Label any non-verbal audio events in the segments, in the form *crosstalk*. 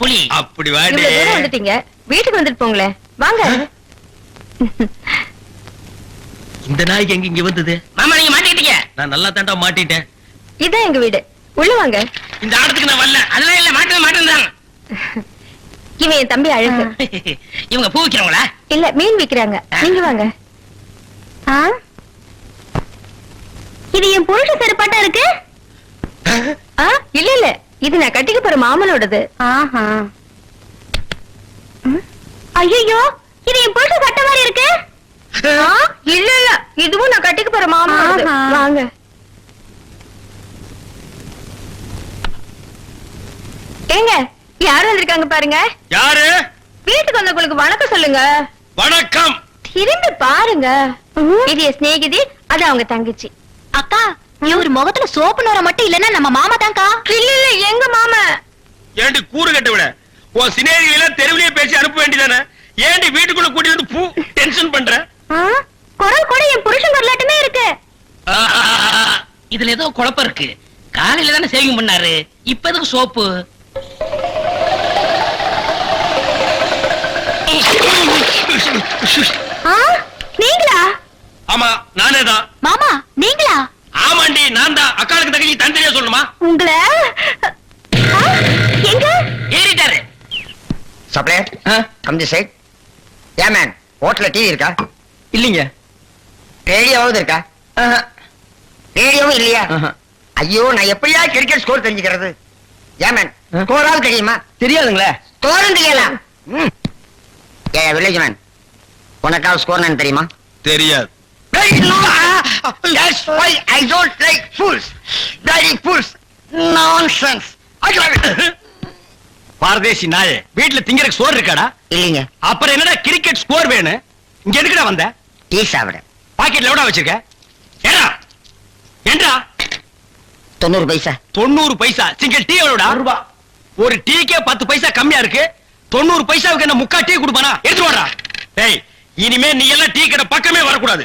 புலி. அப்படி வாடி. வந்துட்டீங்க. வீட்டுக்கு வந்துட்டு போங்களேன் வாங்க. இந்த நாய்க்கு எங்க இங்க வந்தது? மாமா நீங்க மாட்டிக்கிட்டீங்க. நான் நல்லா தாண்டா மாட்டிட்டேன். இதான் எங்க வீடு. உள்ள வாங்க. இந்த ஆடத்துக்கு நான் வரல. அதெல்லாம் இல்ல மாட்டவே மாட்டேன் இவன் என் தம்பி அழகு. இவங்க பூ விக்கிறவங்களா? இல்ல மீன் விக்கிறாங்க. நீங்க வாங்க. இது என் புருஷ செருப்பாட்டா இருக்கு? இல்ல இல்ல. இது நான் கட்டிக்க போற மாமனோடது. ஆஹா. ஐயோ இது என் புருஷ சட்டை மாதிரி இருக்கு. இல்ல இல்ல இதுவும் நான் கட்டிக்க போற மாமனோடது. வாங்க. ஏங்க யார் வந்திருக்காங்க பாருங்க? யாரு? வீட்டுக்கு வந்தவங்களுக்கு வணக்கம் சொல்லுங்க. வணக்கம். திரும்பி பாருங்க. இது என் சிநேகிதி அது அவங்க தங்கச்சி. அக்கா இவர் முகத்துல சோப்பு நோர மட்டும் இல்லன்னா நம்ம மாமா தான்க்கா. இல்ல இல்ல எங்க மாமா? ஏண்டி கூறு கட்ட விட? உன் எல்லாம் தெருவிலேயே பேசி அனுப்ப வேண்டியதானே? ஏண்டி வீட்டுக்குள்ள கூட்டி வந்து பூ டென்ஷன் பண்ற? குரல் கூட என் புருஷன் குரலாட்டமே இருக்கு. இதுல ஏதோ குழப்பம் இருக்கு. காலையில தானே சேவிங் பண்ணாரு. இப்ப எதுக்கு சோப்பு? நீங்களா? ஆமா நானே தான். மாமா நீங்களா? ஆமாண்டி நான் தான். அக்காளுக்கு தங்கச்சி தந்தனியா சொல்லுமா உங்களை? எங்க? ஏறிட்டாரு. சப்ளையர் கம் தி சைட் ஏ மேன் ஹோட்டல்ல டிவி இருக்கா? இல்லீங்க. ரேடியோவாவது இருக்கா? ரேடியோவும் இல்லையா? ஐயோ நான் எப்படியா கிரிக்கெட் ஸ்கோர் தெரிஞ்சுக்கிறது? ஏ மேன் ஆ? ஸ்கோராவது தெரியுமா? தெரியாதுங்களே. ஸ்கோரும் தெரியலாம். ஏ வில்லேஜ் மேன் உனக்காவது ஸ்கோர் என்னன்னு தெரியுமா? தெரியாது. That's why I don't like fools. Bloody fools. Nonsense. பாரதேசி நாயே வீட்டுல திங்கறதுக்கு சோறு இருக்காடா? இல்லைங்க. அப்புறம் என்னடா கிரிக்கெட் ஸ்கோர் வேணும் இங்க எதுக்குடா வந்த? டீ சாப்பிட. பாக்கெட்ல எவ்வளவு வச்சிருக்க? ஏடா? ஏண்டா? தொண்ணூறு பைசா. தொண்ணூறு பைசா. சிங்கிள் டீ எவ்வளவுடா ஒரு டீக்கே பத்து பைசா கம்மியா இருக்கு. தொண்ணூறு பைசாவுக்கு என்ன முக்கா டீ கொடுப்பானா? எடுத்து வாடா. டேய் இனிமே நீ எல்லாம் டீ கடை பக்கமே வரக்கூடாது.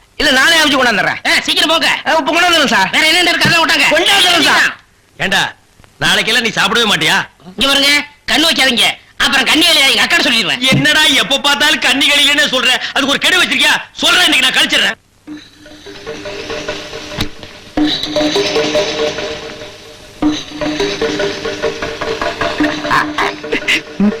இல்ல நானே அவிச்சு கொண்டாந்துறேன். சீக்கிரம் போங்க. இப்ப கொண்டாந்துறேன் சார். வேற என்ன இருக்கு அதான் விட்டாங்க கொண்டாந்துறேன் சார். ஏண்டா நாளைக்கெல்லாம் நீ சாப்பிடவே மாட்டியா? இங்க பாருங்க கண்ணு வைக்காதீங்க. அப்புறம் கண்ணி வேலையா எங்க அக்கா சொல்லிடுவேன். என்னடா எப்ப பார்த்தாலும் கண்ணி கழிலன்னு சொல்ற. அதுக்கு ஒரு கெடு வச்சிருக்கியா? சொல்றேன் இன்னைக்கு நான் கழிச்சிடுறேன். சார்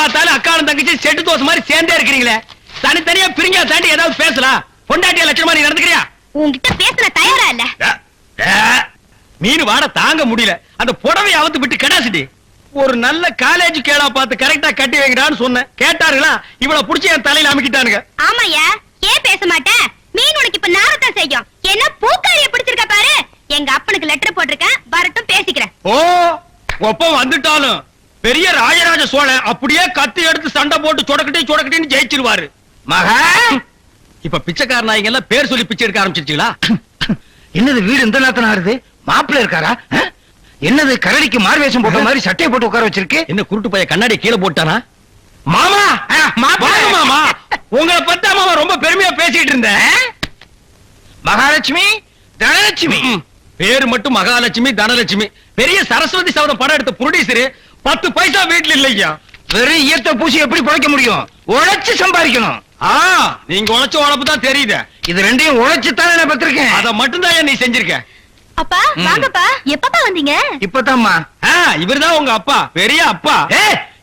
பார்த்தாலும் அக்காலும் தங்கச்சி செட்டு தோசை மாதிரி சேர்ந்தே இருக்கிறீங்களே. தனித்தனியா பிரிஞ்சா தாண்டி ஏதாவது பேசலாம். பொண்டாட்டிய லட்சணமா நீ நடந்துக்கிறியா? உன்கிட்ட பேசுற தயாரா இல்ல? மீன் வாட தாங்க முடியல. அந்த புடவை அவுத்து விட்டு கடாசிட்டி ஒரு நல்ல காலேஜ் கேளா பார்த்து கரெக்டா கட்டி வைக்கிறான்னு சொன்னேன். கேட்டாருங்களா இவள புடிச்சு என் தலையில அமுக்கிட்டானுங்க. ஆமாயா ஏன் பேச மாட்டேன் மீன் உனக்கு இப்ப நாரத்தான் செய்யும். என்ன பூக்காரிய பிடிச்சிருக்க பாரு? எங்க அப்பனுக்கு லெட்டர் போட்டிருக்கேன். வரட்டும் பேசிக்கிறேன். ஓ ஒப்பம் வந்துட்டாலும். பெரிய ராஜராஜ சோழன் அப்படியே கத்தி எடுத்து சண்டை போட்டு சொடக்கட்டி சொடக்கட்டின்னு ஜெயிச்சிருவாரு. மகா! இப்ப பிச்சைக்கார நாய்ங்க எல்லாம் பேர் சொல்லி பிச்சை எடுக்க ஆரம்பிச்சிருச்சீங்களா? என்னது வீடு இந்த நேரத்துல ஆடுது மாப்பிள்ள இருக்காரா? என்னது கரடிக்கு மார்வேஷம் போட்ட மாதிரி சட்டையை போட்டு உட்கார வச்சிருக்கு? என்ன குருட்டு பைய கண்ணாடி கீழே போட்டானா? மாமா! மாமா! உங்களை பத்தா மாமா ரொம்ப பெருமையா பேசிட்டு இருந்தேன். மகாலட்சுமி தனலட்சுமி. பேரு மட்டும் மகாலட்சுமி தனலட்சுமி. பெரிய சரஸ்வதி சபதம் படம் எடுத்த ப்ரொடியூசர் பத்து பைசா வீட்டுல இல்லையா? வெறும் ஈயத்தை பூசி எப்படி பிழைக்க முடியும்? உழைச்சு சம்பாதிக்கணும். ஆ நீங்க உழைச்ச உழைப்பு தான் தெரியுது. இது ரெண்டையும் உழைச்சு தானே நான் பத்திருக்கேன் அத மட்டும் தான் நீ செஞ்சிருக்க? அப்பா. வாங்கப்பா. எப்பப்பா வந்தீங்க? இப்பதாம்மா. ஆ, இவர்தான் உங்க அப்பா. பெரிய அப்பா. ஏ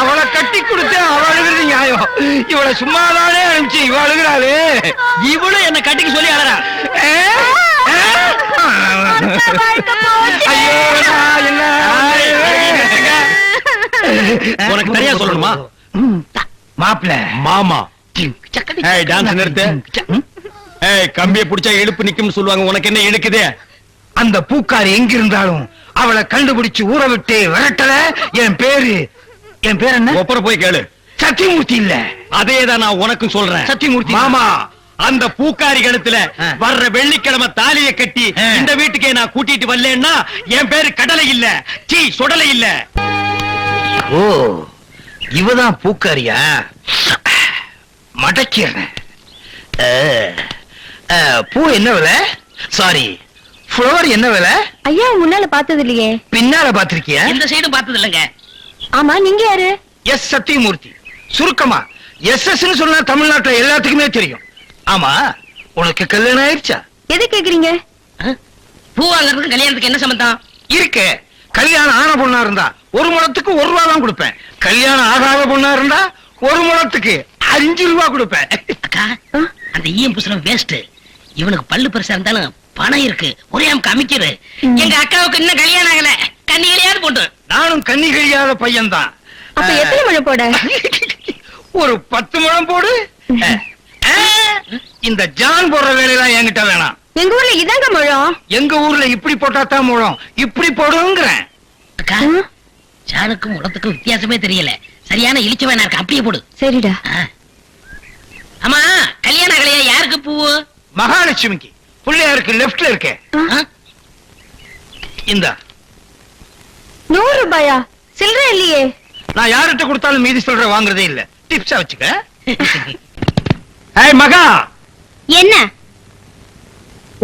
அவளை கட்டி கொடுத்து அவ அழுகிறது நியாயம். இவளை சும்மாதானே அனுப்பிச்சு இவ அழுகிறாளே. இவளும் என்ன கட்டிக்க சொல்லி அழறா? ஐயோ என்ன உனக்கு தனியா சொல்லணுமா? மாப்பிள்ள. மாமா. ஏய் டான்ஸ் நிறுத்து. ஏய் கம்பியை புடிச்சா இழுப்பு நிக்கும்னு சொல்லுவாங்க. உனக்கு என்ன இழுக்குது? அந்த பூக்காரி எங்க இருந்தாலும் அவளை கண்டுபிடிச்சு ஊற விட்டு விரட்டல. என் பேரு என் பேர் என்ன? ஒப்பர போய் கேளு. சத்தியமூர்த்தி இல்ல. அதே தான் நான் உனக்கும் சொல்றேன். சத்தியமூர்த்தி. மாமா அந்த பூக்காரி கழுத்துல ஆ. வர்ற வெள்ளிக்கிழமை தாலியை கட்டி. இந்த வீட்டுக்கே நான் கூட்டிட்டு வரலன்னா என் பேரு கடலை இல்ல சீ சுடலை இல்ல. ஓ இவதான் பூக்காரியா? மடக்கிறேன் பூ என்ன விலை? சாரி ஃப்ளவர் என்ன விலை? ஐயா முன்னால பார்த்தது இல்லையே பின்னால பாத்திருக்கியா எந்த சைடும் பார்த்தது இல்லைங்க ஆமா நீங்க யாரு? எஸ் சத்தியமூர்த்தி. சுருக்கமா எஸ் எஸ் சொன்னா தமிழ்நாட்டுல எல்லாத்துக்குமே தெரியும். ஆமா உனக்கு கல்யாணம் ஆயிடுச்சா? எது கேக்குறீங்க? பூ வாங்குறதுக்கு கல்யாணத்துக்கு என்ன சம்பந்தம்? இருக்கு கல்யாணம் ஆன பொண்ணா இருந்தா ஒரு முழத்துக்கு ஒரு ரூபா தான் கொடுப்பேன். கல்யாணம் ஆகாத பொண்ணா இருந்தா ஒரு முழத்துக்கு அஞ்சு ரூபா கொடுப்பேன். அக்கா? அந்த ஈயம் புசுரம் வேஸ்ட் இவனுக்கு பல்லு பெருசா இருந்தாலும் பணம் இருக்கு. ஒரே அமுக்கு அமைக்கிறது. எங்க அக்காவுக்கு இன்னும் கல்யாணம் ஆகல. கண்ணிகளையாவது போட்டு நானும் கண்ணி கழியாத பையன்தான். அப்ப எத்தனை மழை போட? ஒரு பத்து முழம் போடு. இந்த ஜான் போடுற வேலையெல்லாம் என்கிட்ட வேணாம். எங்க ஊர்ல இதாங்க முழம்? எங்க ஊர்ல இப்படி போட்டா தான் முழம். இப்படி போடுங்கிறேன். அக்கா ஜானுக்கும் உடத்துக்கும் வித்தியாசமே தெரியல. சரியான இழிச்ச வேணா இருக்கு? அப்படியே போடு. சரிடா. ஆமா கல்யாண கலையா யாருக்கு பூவு மகாலட்சுமிக்கு. பிள்ளையாருக்கு லெப்ட்ல இருக்கே. ஆ, ஆ? இந்த. நூறு ரூபாயா? சில்லற இல்லையே. நான் யார்கிட்ட கொடுத்தாலும் மீதி சொல்ற வாங்குறதே இல்ல. டிப்ஸா வச்சுக்க. ஏய் மகா! என்ன?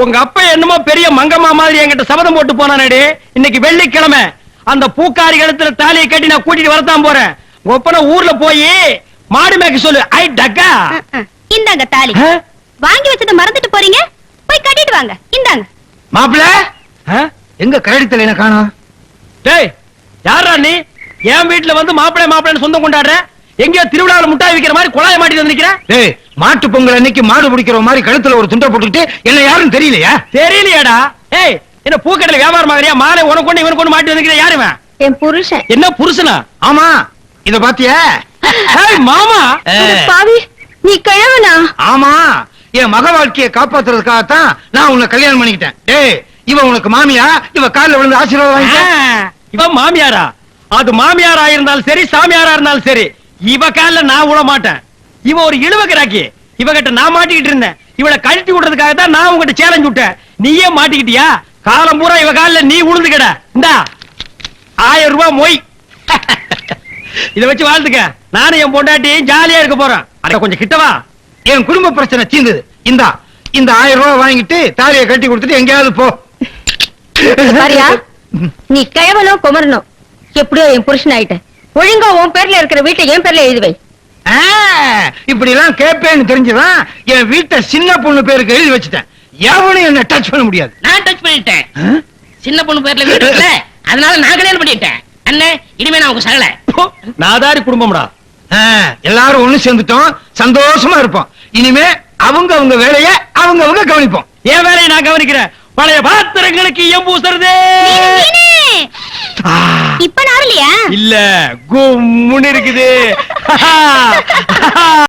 உங்க அப்பா என்னமோ பெரிய மங்கம்மா மாதிரி என்கிட்ட சபதம் போட்டு போனானேடி. இன்னைக்கு வெள்ளிக்கிழமை. அந்த பூக்காரி கழுத்துல தாலியை கட்டி நான் கூட்டிட்டு வரத்தான் போறேன். ஒப்பன ஊர்ல போய் மாடு மேய்க்க சொல்லு. ஐ டக்கா. இந்தாங்க தாலி? வாங்கி வச்சதை மறந்துட்டு போறீங்க? போய் கட்டிட்டு வாங்க. இந்தாங்க. மாப்பிள்ள? ஆ? எங்க கரடி தலையில காணோம்? டேய் யாரா நீ? என் வீட்டுல வந்து மாப்பிள்ளை மாப்பிள்ளைன்னு சொந்தம் கொண்டாடுற? எங்கேயோ திருவிழாவில் முட்டாய் விக்கிற மாதிரி குழாய வந்து நிக்கிற? டேய் மாட்டு பொங்கல் அன்னைக்கு மாடு பிடிக்கிற மாதிரி கழுத்துல ஒரு துண்டை போட்டுக்கிட்டு என்ன யாரும் தெரியலையா? தெரியலையாடா. ஏய் என்ன பூக்கடையில வியாபாரம் ஆகுறியா மாலை உனக்கு கொண்டு இவனுக்கு கொண்டு மாட்டி வந்துக்கிற யாருவன் என் புருஷன். என்ன புருஷனா? ஆமா இத பாத்தியா? *laughs* ஏய் மாமா. பாவி நீ கிழவனா? ஆமா என் மக வாழ்க்கையை காப்பாத்துறதுக்காகத்தான் நான் உன்னை கல்யாணம் பண்ணிக்கிட்டேன். டேய் இவ உனக்கு மாமியா? இவ கால்ல விழுந்து ஆசீர்வாதம் வாங்கிக்க இவன் மாமியாரா? அது மாமியாரா இருந்தாலும் சரி சாமியாரா இருந்தாலும் சரி. இவ கால்ல நான் விட மாட்டேன். இவ ஒரு இழுவ கிராக்கி இவகிட்ட நான் மாட்டிக்கிட்டு இருந்தேன். இவளை கழட்டி விடுறதுக்காக தான் நான் உங்ககிட்ட சேலஞ்ச் விட்டேன். நீயே மாட்டிக்கிட்டியா? காலம் பூரா இவ கால்ல நீ உழுந்து கிட. இந்தா. ஆயிரம் ரூபாய் மொய். *laughs* இத வச்சு வாழ்த்துக்க நானும் என் பொண்டாட்டி ஜாலியா இருக்க போறேன். அட கொஞ்சம் கிட்டவா என் குடும்ப பிரச்சனை தீர்ந்தது இந்தா. இந்த ஆயிரம் ரூபாய் வாங்கிட்டு தாலியை கட்டி கொடுத்துட்டு எங்கேயாவது போ. பாரியா நீ கிழவனோ குமரனோ எப்படியோ என் புருஷன் ஆயிட்ட. ஒழுங்கா உன் பேர்ல இருக்கிற வீட்டை என் பேர்ல எழுதி வை. ஆ, இப்படி எல்லாம் கேட்பேன்னு தெரிஞ்சுதான் என் வீட்டை சின்ன பொண்ணு பேருக்கு எழுதி வச்சுட்டேன். எவனும் என்ன டச் பண்ண முடியாது. நான் டச் பண்ணிட்டேன்? சின்ன பொண்ணு பேர்ல வீடு அதனால நான் கல்யாணம் பண்ணிட்டேன். அண்ணே இனிமே நான் உங்க சகல. நாதாரி குடும்பம்டா. எல்லாரும் ஒண்ணு சேர்ந்துட்டோம். சந்தோஷமா இருப்போம். இனிமே அவங்க அவங்க வேலைய அவங்க அவங்க கவனிப்போம். என் வேலையை நான் கவனிக்கிறேன். பழைய பாத்திரங்களுக்கு மீனு! ஆ, இப்ப நான் இல்ல கும்முன்னு இருக்குது. *laughs*